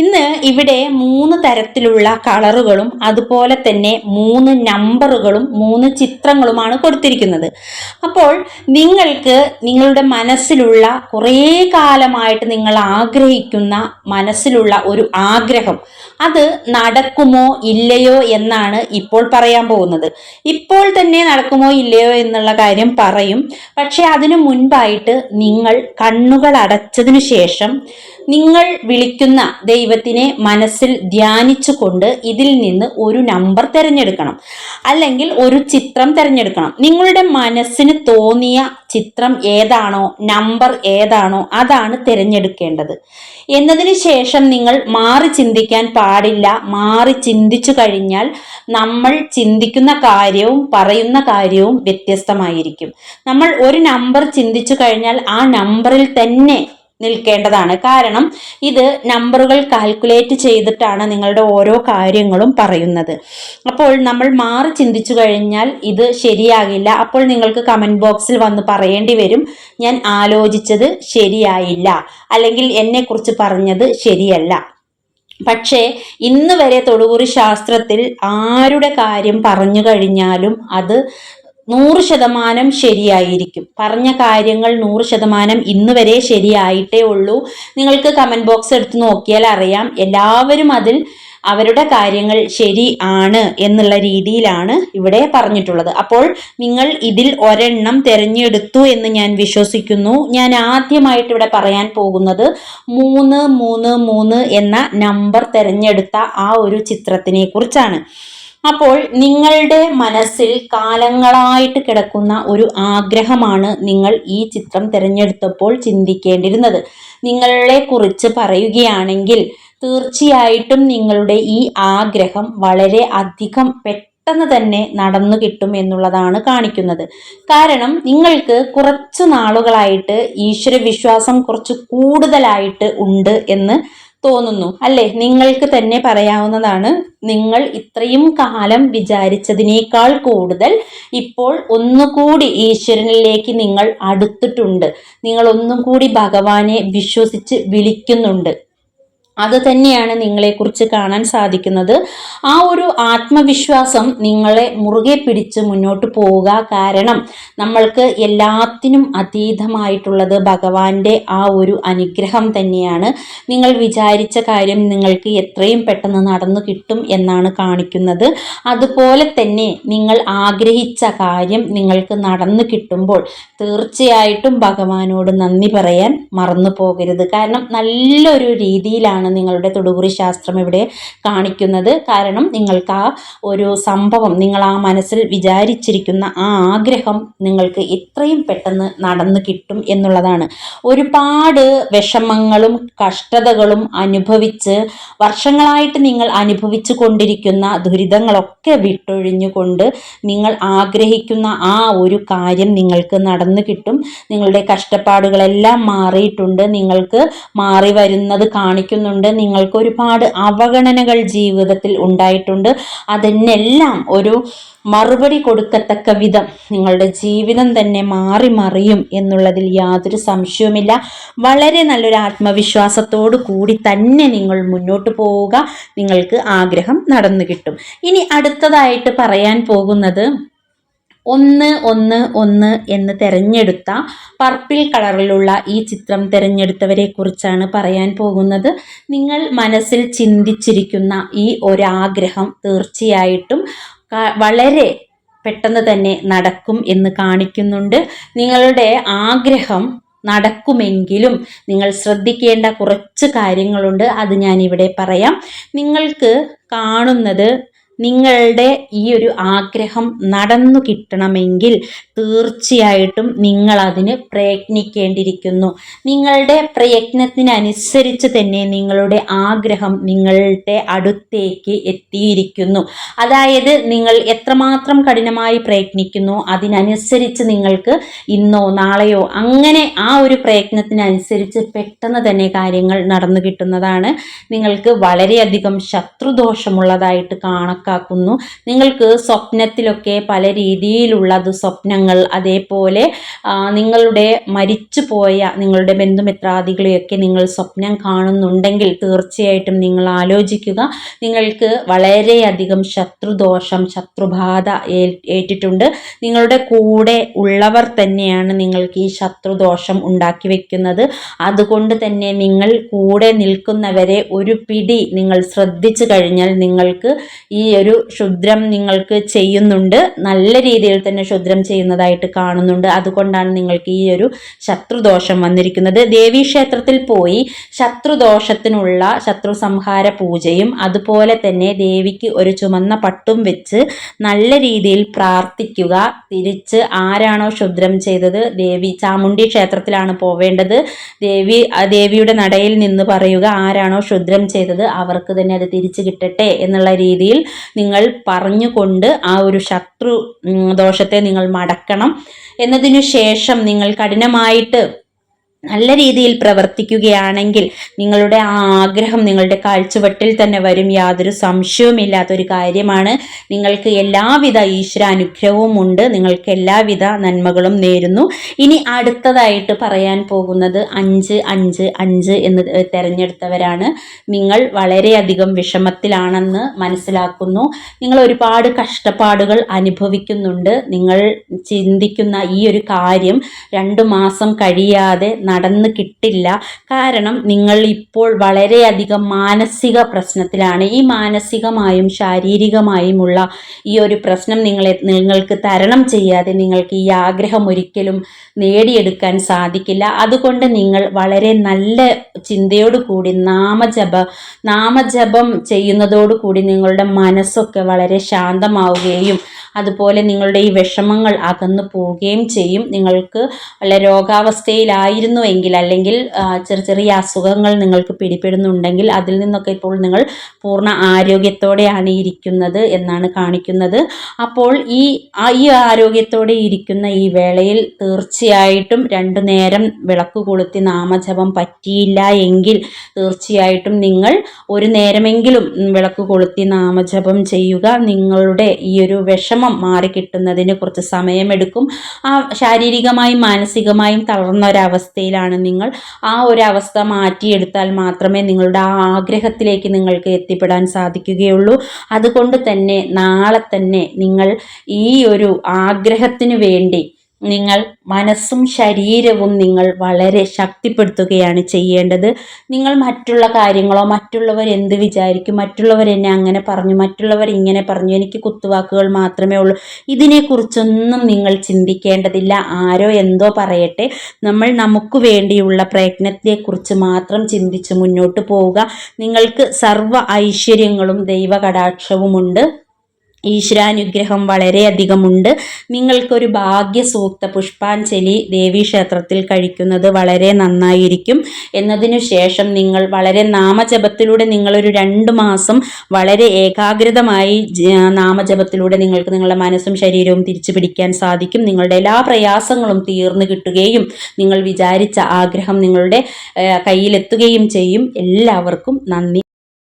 ഇന്ന് ഇവിടെ മൂന്ന് തരത്തിലുള്ള കളറുകളും അതുപോലെ തന്നെ മൂന്ന് നമ്പറുകളും മൂന്ന് ചിത്രങ്ങളുമാണ് കൊടുത്തിരിക്കുന്നത്. അപ്പോൾ നിങ്ങൾക്ക് നിങ്ങളുടെ മനസ്സിലുള്ള കുറേ കാലമായിട്ട് നിങ്ങൾ ആഗ്രഹിക്കുന്ന മനസ്സിലുള്ള ഒരു ആഗ്രഹം അത് നടക്കുമോ ഇല്ലയോ എന്നാണ് ഇപ്പോൾ പറയാൻ പോകുന്നത്. ഇപ്പോൾ തന്നെ നടക്കുമോ ഇല്ലയോ എന്നുള്ള കാര്യം പറയും. പക്ഷേ അതിനു മുൻപായിട്ട് നിങ്ങൾ കണ്ണുകൾ അടച്ചതിനു ശേഷം നിങ്ങൾ വിളിക്കുന്ന ദൈവത്തിനെ മനസ്സിൽ ധ്യാനിച്ചുകൊണ്ട് ഇതിൽ നിന്ന് ഒരു നമ്പർ തിരഞ്ഞെടുക്കണം. അല്ലെങ്കിൽ ഒരു ചിത്രം തിരഞ്ഞെടുക്കണം. നിങ്ങളുടെ മനസ്സിന് തോന്നിയ ചിത്രം ഏതാണോ നമ്പർ ഏതാണോ അതാണ് തിരഞ്ഞെടുക്കേണ്ടത്. എന്നതിന് ശേഷം നിങ്ങൾ മാറി ചിന്തിക്കാൻ പാടില്ല. മാറി ചിന്തിച്ചു കഴിഞ്ഞാൽ നമ്മൾ ചിന്തിക്കുന്ന കാര്യവും പറയുന്ന കാര്യവും വ്യത്യസ്തമായിരിക്കും. നമ്മൾ ഒരു നമ്പർ ചിന്തിച്ചു കഴിഞ്ഞാൽ ആ നമ്പറിൽ തന്നെ നിൽക്കേണ്ടതാണ്. കാരണം ഇത് നമ്പറുകൾ കാൽക്കുലേറ്റ് ചെയ്തിട്ടാണ് നിങ്ങളുടെ ഓരോ കാര്യങ്ങളും പറയുന്നത്. അപ്പോൾ നമ്മൾ മാറി ചിന്തിച്ചു കഴിഞ്ഞാൽ ഇത് ശരിയാകില്ല. അപ്പോൾ നിങ്ങൾക്ക് കമന്റ് ബോക്സിൽ വന്ന് പറയേണ്ടി വരും ഞാൻ ആലോചിച്ചത് ശരിയായില്ല അല്ലെങ്കിൽ എന്നെക്കുറിച്ച് പറഞ്ഞത് ശരിയല്ല പക്ഷേ ഇന്ന് വരെ തൊടുകുറി ശാസ്ത്രത്തിൽ ആരുടെ കാര്യം പറഞ്ഞു കഴിഞ്ഞാലും അത് നൂറ് ശതമാനം ശരിയായിരിക്കും. പറഞ്ഞ കാര്യങ്ങൾ നൂറ് ശതമാനം ഇന്ന് വരെ ശരിയായിട്ടേ ഉള്ളൂ. നിങ്ങൾക്ക് കമന്റ് ബോക്സ് എടുത്ത് നോക്കിയാൽ അറിയാം. എല്ലാവരും അതിൽ അവരുടെ കാര്യങ്ങൾ ശരി ആണ് എന്നുള്ള രീതിയിലാണ് ഇവിടെ പറഞ്ഞിട്ടുള്ളത്. അപ്പോൾ നിങ്ങൾ ഇതിൽ ഒരെണ്ണം തിരഞ്ഞെടുത്തു എന്ന് ഞാൻ വിശ്വസിക്കുന്നു. ഞാൻ ആദ്യമായിട്ട് ഇവിടെ പറയാൻ പോകുന്നത് മൂന്ന് മൂന്ന് മൂന്ന് എന്ന നമ്പർ തിരഞ്ഞെടുത്ത ആ ഒരു ചിത്രത്തിനെ കുറിച്ചാണ്. അപ്പോൾ നിങ്ങളുടെ മനസ്സിൽ കാലങ്ങളായിട്ട് കിടക്കുന്ന ഒരു ആഗ്രഹമാണ് നിങ്ങൾ ഈ ചിത്രം തിരഞ്ഞെടുത്തപ്പോൾ ചിന്തിക്കേണ്ടിരുന്നത്. നിങ്ങളെ കുറിച്ച് പറയുകയാണെങ്കിൽ തീർച്ചയായിട്ടും നിങ്ങളുടെ ഈ ആഗ്രഹം വളരെ അധികം പെട്ടെന്ന് തന്നെ നടന്നു കിട്ടും എന്നുള്ളതാണ് കാണിക്കുന്നത്. കാരണം നിങ്ങൾക്ക് കുറച്ച് നാളുകളായിട്ട് ഈശ്വര വിശ്വാസം കുറച്ച് കൂടുതലായിട്ട് ഉണ്ട് എന്ന് തോന്നുന്നു. അല്ലേ? നിങ്ങൾക്ക് തന്നെ പറയാവുന്നതാണ് നിങ്ങൾ ഇത്രയും കാലം വിചാരിച്ചതിനേക്കാൾ കൂടുതൽ ഇപ്പോൾ ഒന്നുകൂടി ഈശ്വരനിലേക്ക് നിങ്ങൾ അടുത്തിട്ടുണ്ട്. നിങ്ങൾ ഒന്നും കൂടി ഭഗവാനെ വിശ്വസിച്ച് വിളിക്കുന്നുണ്ട്. അത് തന്നെയാണ് നിങ്ങളെക്കുറിച്ച് കാണാൻ സാധിക്കുന്നത്. ആ ഒരു ആത്മവിശ്വാസം നിങ്ങളെ മുറുകെ പിടിച്ച് മുന്നോട്ട് പോവുക കാരണം നമ്മൾക്ക് എല്ലാത്തിനും അതീതമായിട്ടുള്ളത് ഭഗവാന്റെ ആ ഒരു അനുഗ്രഹം തന്നെയാണ്. നിങ്ങൾ വിചാരിച്ച കാര്യം നിങ്ങൾക്ക് എത്രയും പെട്ടെന്ന് നടന്നു കിട്ടും എന്നാണ് കാണിക്കുന്നത്. അതുപോലെ തന്നെ നിങ്ങൾ ആഗ്രഹിച്ച കാര്യം നിങ്ങൾക്ക് നടന്നു കിട്ടുമ്പോൾ തീർച്ചയായിട്ടും ഭഗവാനോട് നന്ദി പറയാൻ മറന്നു പോകരുത്. കാരണം നല്ലൊരു രീതിയിലാണ് നിങ്ങളുടെ തൊടുപുറി ശാസ്ത്രം ഇവിടെ കാണിക്കുന്നത്. കാരണം നിങ്ങൾക്ക് ആ ഒരു സംഭവം നിങ്ങൾ ആ മനസ്സിൽ വിചാരിച്ചിരിക്കുന്ന ആ ആഗ്രഹം നിങ്ങൾക്ക് എത്രയും പെട്ടെന്ന് നടന്നു കിട്ടും എന്നുള്ളതാണ്. ഒരുപാട് വിഷമങ്ങളും കഷ്ടതകളും അനുഭവിച്ച് വർഷങ്ങളായിട്ട് നിങ്ങൾ അനുഭവിച്ചു കൊണ്ടിരിക്കുന്ന ദുരിതങ്ങളൊക്കെ വിട്ടൊഴിഞ്ഞുകൊണ്ട് നിങ്ങൾ ആഗ്രഹിക്കുന്ന ആ ഒരു കാര്യം നിങ്ങൾക്ക് നടന്നു കിട്ടും. നിങ്ങളുടെ കഷ്ടപ്പാടുകളെല്ലാം മാറിയിട്ടുണ്ട്. നിങ്ങൾക്ക് മാറി വരുന്നത് കാണിക്കുന്നുണ്ട്. നിങ്ങൾക്ക് ഒരുപാട് അവഗണനകൾ ജീവിതത്തിൽ ഉണ്ടായിട്ടുണ്ട്. അതിനെല്ലാം ഒരു മറുപടി കൊടുക്കത്തക്ക വിധം നിങ്ങളുടെ ജീവിതം തന്നെ മാറി മറിയും എന്നുള്ളതിൽ യാതൊരു സംശയവുമില്ല. വളരെ നല്ലൊരു ആത്മവിശ്വാസത്തോടു കൂടി തന്നെ നിങ്ങൾ മുന്നോട്ട് പോവുക. നിങ്ങൾക്ക് ആഗ്രഹം നടന്നു കിട്ടും. ഇനി അടുത്തതായിട്ട് പറയാൻ പോകുന്നത് ഒന്ന് ഒന്ന് ഒന്ന് എന്ന് തിരഞ്ഞെടുത്ത പർപ്പിൾ കളറിലുള്ള ഈ ചിത്രം തിരഞ്ഞെടുത്തവരെ കുറിച്ചാണ് പറയാൻ പോകുന്നത്. നിങ്ങൾ മനസ്സിൽ ചിന്തിച്ചിരിക്കുന്ന ഈ ഒരാഗ്രഹം തീർച്ചയായിട്ടും വളരെ പെട്ടെന്ന് തന്നെ നടക്കും എന്ന് കാണിക്കുന്നുണ്ട്. നിങ്ങളുടെ ആഗ്രഹം നടക്കുമെങ്കിലും നിങ്ങൾ ശ്രദ്ധിക്കേണ്ട കുറച്ച് കാര്യങ്ങളുണ്ട്. അത് ഞാനിവിടെ പറയാം. നിങ്ങൾക്ക് കാണുന്നത് നിങ്ങളുടെ ഈ ഒരു ആഗ്രഹം നടന്നു കിട്ടണമെങ്കിൽ തീർച്ചയായിട്ടും നിങ്ങൾ അതിന് പ്രയത്നിക്കേണ്ടിയിരിക്കുന്നു. നിങ്ങളുടെ പ്രയത്നത്തിനനുസരിച്ച് തന്നെ നിങ്ങളുടെ ആഗ്രഹം നിങ്ങളുടെ അടുത്തേക്ക് എത്തിയിരിക്കുന്നു. അതായത് നിങ്ങൾ എത്രമാത്രം കഠിനമായി പ്രയത്നിക്കുന്നു അതിനനുസരിച്ച് നിങ്ങൾക്ക് ഇന്നോ നാളെയോ അങ്ങനെ ആ ഒരു പ്രയത്നത്തിനനുസരിച്ച് പെട്ടെന്ന് തന്നെ കാര്യങ്ങൾ നടന്നു കിട്ടുന്നതാണ്. നിങ്ങൾക്ക് വളരെയധികം ശത്രുദോഷമുള്ളതായിട്ട് കാണക്ക കണക്കാക്കുന്നു. നിങ്ങൾക്ക് സ്വപ്നത്തിലൊക്കെ പല രീതിയിലുള്ള ദുസ്വപ്നങ്ങൾ അതേപോലെ നിങ്ങളുടെ നിങ്ങളുടെ മരിച്ചുപോയ നിങ്ങളുടെ ബന്ധുമിത്രാദികളെയൊക്കെ നിങ്ങൾ സ്വപ്നം കാണുന്നുണ്ടെങ്കിൽ തീർച്ചയായിട്ടും നിങ്ങൾ ആലോചിക്കുക. നിങ്ങൾക്ക് വളരെയധികം ശത്രുദോഷം ശത്രുബാധ ഏറ്റിട്ടുണ്ട്. നിങ്ങളുടെ കൂടെ ഉള്ളവർ തന്നെയാണ് നിങ്ങൾക്ക് ഈ ശത്രുദോഷം ഉണ്ടാക്കി വെക്കുന്നത്. അതുകൊണ്ട് തന്നെ നിങ്ങൾ കൂടെ നിൽക്കുന്നവരെ ഒരു പിടി നിങ്ങൾ ശ്രദ്ധിച്ചു കഴിഞ്ഞാൽ നിങ്ങൾക്ക് ഈ ഒരു ക്ഷുദ്രം നിങ്ങൾക്ക് ചെയ്യുന്നുണ്ട്. നല്ല രീതിയിൽ തന്നെ ക്ഷുദ്രം ചെയ്യുന്നതായിട്ട് കാണുന്നുണ്ട്. അതുകൊണ്ടാണ് നിങ്ങൾക്ക് ഈ ഒരു ശത്രുദോഷം വന്നിരിക്കുന്നത്. ദേവീക്ഷേത്രത്തിൽ പോയി ശത്രുദോഷത്തിനുള്ള ശത്രു സംഹാര പൂജയും അതുപോലെ തന്നെ ദേവിക്ക് ഒരു ചുമന്ന പട്ടും വെച്ച് നല്ല രീതിയിൽ പ്രാർത്ഥിക്കുക. തിരിച്ച് ആരാണോ ക്ഷുദ്രം ചെയ്തത്? ദേവി ചാമുണ്ടി ക്ഷേത്രത്തിലാണ് പോവേണ്ടത്. ദേവി ദേവിയുടെ നടയിൽ നിന്ന് പറയുക ആരാണോ ക്ഷുദ്രം ചെയ്തത് അവർക്ക് തന്നെ അത് തിരിച്ചു കിട്ടട്ടെ എന്നുള്ള രീതിയിൽ നിങ്ങൾ പറഞ്ഞുകൊണ്ട് ആ ഒരു ശത്രു ദോഷത്തെ നിങ്ങൾ മടക്കണം. എന്നതിനു ശേഷം നിങ്ങൾ കഠിനമായിട്ട് നല്ല രീതിയിൽ പ്രവർത്തിക്കുകയാണെങ്കിൽ നിങ്ങളുടെ ആ ആഗ്രഹം നിങ്ങളുടെ കാഴ്ചവട്ടിൽ തന്നെ വരും. യാതൊരു സംശയവുമില്ലാത്തൊരു കാര്യമാണ്. നിങ്ങൾക്ക് എല്ലാവിധ ഈശ്വര അനുഗ്രഹവും ഉണ്ട്. നിങ്ങൾക്ക് എല്ലാവിധ നന്മകളും നേരുന്നു. ഇനി അടുത്തതായിട്ട് പറയാൻ പോകുന്നത് അഞ്ച് അഞ്ച് അഞ്ച് എന്ന് തിരഞ്ഞെടുത്തവരാണ്. നിങ്ങൾ വളരെയധികം വിഷമത്തിലാണെന്ന് മനസ്സിലാക്കുന്നു. നിങ്ങൾ ഒരുപാട് കഷ്ടപ്പാടുകൾ അനുഭവിക്കുന്നുണ്ട്. നിങ്ങൾ ചിന്തിക്കുന്ന ഈ ഒരു കാര്യം രണ്ട് മാസം കഴിയാതെ നടന്ന് കിട്ടില്ല. കാരണം നിങ്ങൾ ഇപ്പോൾ വളരെയധികം മാനസിക പ്രശ്നത്തിലാണ്. ഈ മാനസികമായും ശാരീരികമായുമുള്ള ഈ ഒരു പ്രശ്നം നിങ്ങളെ നിങ്ങൾക്ക് തരണം ചെയ്യാതെ നിങ്ങൾക്ക് ഈ ആഗ്രഹം ഒരിക്കലും നേടിയെടുക്കാൻ സാധിക്കില്ല. അതുകൊണ്ട് നിങ്ങൾ വളരെ നല്ല ചിന്തയോടുകൂടി നാമജപ നാമജപം ചെയ്യുന്നതോടുകൂടി നിങ്ങളുടെ മനസ്സൊക്കെ വളരെ ശാന്തമാവുകയും അതുപോലെ നിങ്ങളുടെ ഈ വിഷമങ്ങൾ അകന്നു പോവുകയും ചെയ്യും. നിങ്ങൾക്ക് വല്ല രോഗാവസ്ഥയിലായിരുന്നുവെങ്കിൽ അല്ലെങ്കിൽ ചെറിയ ചെറിയ അസുഖങ്ങൾ നിങ്ങൾക്ക് പിടിപെടുന്നുണ്ടെങ്കിൽ അതിൽ നിന്നൊക്കെ ഇപ്പോൾ നിങ്ങൾ പൂർണ ആരോഗ്യത്തോടെയാണ് ഇരിക്കുന്നത് എന്നാണ് കാണിക്കുന്നത്. അപ്പോൾ ഈ ഈ ആരോഗ്യത്തോടെ ഇരിക്കുന്ന ഈ വേളയിൽ തീർച്ചയായിട്ടും രണ്ടു നേരം വിളക്ക് കൊളുത്തി നാമജപം പറ്റിയില്ല എങ്കിൽ തീർച്ചയായിട്ടും നിങ്ങൾ ഒരു നേരമെങ്കിലും വിളക്ക് കൊളുത്തി നാമജപം ചെയ്യുക. നിങ്ങളുടെ ഈ ഒരു വിഷമം മാറിക്കിട്ടുന്നതിന് കുറച്ച് സമയമെടുക്കും. ആ ശാരീരികമായും മാനസികമായും തളർന്ന ഒരവസ്ഥയിലാണ് നിങ്ങൾ. ആ ഒരു അവസ്ഥ മാറ്റിയെടുത്താൽ മാത്രമേ നിങ്ങളുടെ ആ ആഗ്രഹത്തിലേക്ക് നിങ്ങൾക്ക് എത്തിപ്പെടാൻ സാധിക്കുകയുള്ളൂ. അതുകൊണ്ട് തന്നെ നാളെ തന്നെ നിങ്ങൾ ഈ ഒരു ആഗ്രഹത്തിന് വേണ്ടി നിങ്ങൾ മനസ്സും ശരീരവും നിങ്ങൾ വളരെ ശക്തിപ്പെടുത്തുകയാണ് ചെയ്യേണ്ടത്. നിങ്ങൾ മറ്റുള്ള കാര്യങ്ങളോ മറ്റുള്ളവർ എന്ത് വിചാരിക്കും മറ്റുള്ളവർ എന്നെ അങ്ങനെ പറഞ്ഞു മറ്റുള്ളവർ ഇങ്ങനെ പറഞ്ഞു എനിക്ക് കുത്തുവാക്കുകൾ മാത്രമേ ഉള്ളൂ. ഇതിനെക്കുറിച്ചൊന്നും നിങ്ങൾ ചിന്തിക്കേണ്ടതില്ല. ആരോ എന്തോ പറയട്ടെ. നമ്മൾ നമുക്ക് വേണ്ടിയുള്ള പ്രയത്നത്തെക്കുറിച്ച് മാത്രം ചിന്തിച്ച് മുന്നോട്ട് പോവുക. നിങ്ങൾക്ക് സർവ ഐശ്വര്യങ്ങളും ദൈവ കടാക്ഷവുമുണ്ട് ഈശ്വരാനുഗ്രഹം വളരെയധികമുണ്ട്. നിങ്ങൾക്കൊരു ഭാഗ്യസൂക്ത പുഷ്പാഞ്ജലി ദേവീക്ഷേത്രത്തിൽ കഴിക്കുന്നത് വളരെ നന്നായിരിക്കും. എന്നതിനു ശേഷം നിങ്ങൾ വളരെ നാമജപത്തിലൂടെ നിങ്ങളൊരു രണ്ട് മാസം വളരെ ഏകാഗ്രതമായി നാമജപത്തിലൂടെ നിങ്ങൾക്ക് നിങ്ങളുടെ മനസ്സും ശരീരവും തിരിച്ചു പിടിക്കാൻ സാധിക്കും. നിങ്ങളുടെ എല്ലാ പ്രയാസങ്ങളും തീർന്നു കിട്ടുകയും നിങ്ങൾ വിചാരിച്ച ആഗ്രഹം നിങ്ങളുടെ കയ്യിലെത്തുകയും ചെയ്യും. എല്ലാവർക്കും നന്ദി.